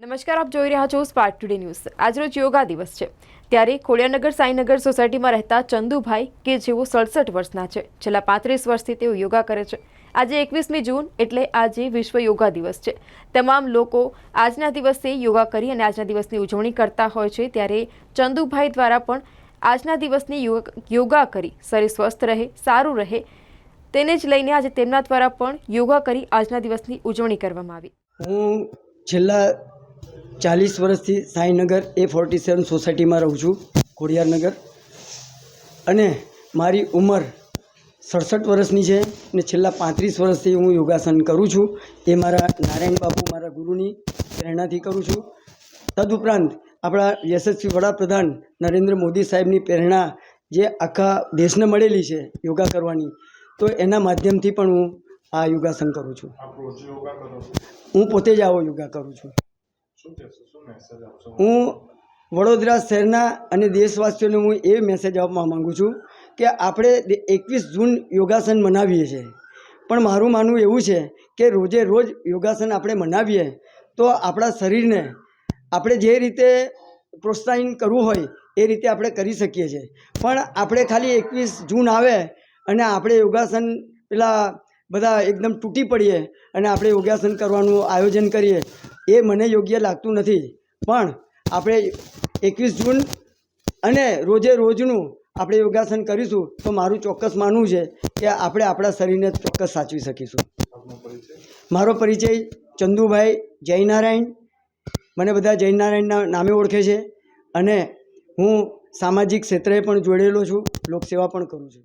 નમસ્કાર, આપ જોઈ રહ્યા છો સ્પાર્ટ ટુડે ન્યૂઝ આજરોજ યોગા દિવસ છે. ત્યારે ખોડિયાનગર સાંઈનગર સોસાયટીમાં રહેતા ચંદુભાઈ, કે જેઓ સડસઠ વર્ષના છે. છેલ્લા પાંત્રીસ વર્ષથી તેઓ યોગા કરે છે. આજે એકવીસમી જૂન એટલે આજે વિશ્વ યોગા દિવસ છે. તમામ લોકો આજના દિવસે યોગા કરી અને આજના દિવસની ઉજવણી કરતા હોય છે. ત્યારે ચંદુભાઈ દ્વારા પણ આજના દિવસની યોગ- કરી. શરીર સ્વસ્થ રહે, સારું રહે. તેને જ લઈને આજે તેમના દ્વારા પણ યોગા કરી આજના દિવસની ઉજવણી કરવામાં આવી. હું છેલ્લા ચાલીસ વર્ષથી સાંઈનગર એ ફોર્ટી સેવન સોસાયટીમાં રહું છું ખોડિયારનગર અને મારી ઉંમર સડસઠ વર્ષની છે ને છેલ્લા પાંત્રીસ વર્ષથી હું યોગાસન કરું છું. એ મારા નારાયણ બાપુ મારા ગુરુની પ્રેરણાથી કરું છું. તદુપરાંત આપણા યશસ્વી વડાપ્રધાન નરેન્દ્ર મોદી સાહેબની પ્રેરણા જે આખા દેશને મળેલી છે યોગા કરવાની તો એના માધ્યમથી પણ હું આ યોગાસન કરો છો? હું પોતે જ આવો યોગા કરું છું. હું વડોદરા શહેરના અને દેશવાસીઓને હું એ મેસેજ આપવા માગું છું કે આપણે એકવીસ જૂન યોગાસન મનાવીએ છીએ. પણ મારું માનવું એવું છે કે રોજે રોજ યોગાસન આપણે મનાવીએ તો આપણા શરીરને આપણે જે રીતે પ્રોત્સાહિત કરવું હોય એ રીતે આપણે કરી શકીએ છીએ. પણ આપણે ખાલી એકવીસ જૂન આવે અને આપણે યોગાસન પેલા બધા એકદમ તૂટી પડીએ અને આપણે યોગાસન કરવાનું આયોજન કરીએ એ મને યોગ્ય લાગતું નથી. પણ આપણે એકવીસ જૂન અને રોજે રોજનું આપણે યોગાસન કરીશું તો મારું ચોક્કસ માનવું છે કે આપણે આપણા શરીરને ચોક્કસ સાચવી શકીશું. મારો પરિચય ચંદુભાઈ જયનારાયણ. મને બધા જયનારાયણના નામે ઓળખે છે અને હું સામાજિક ક્ષેત્રે પણ જોડેલો છું લોકસેવા પણ કરું છું.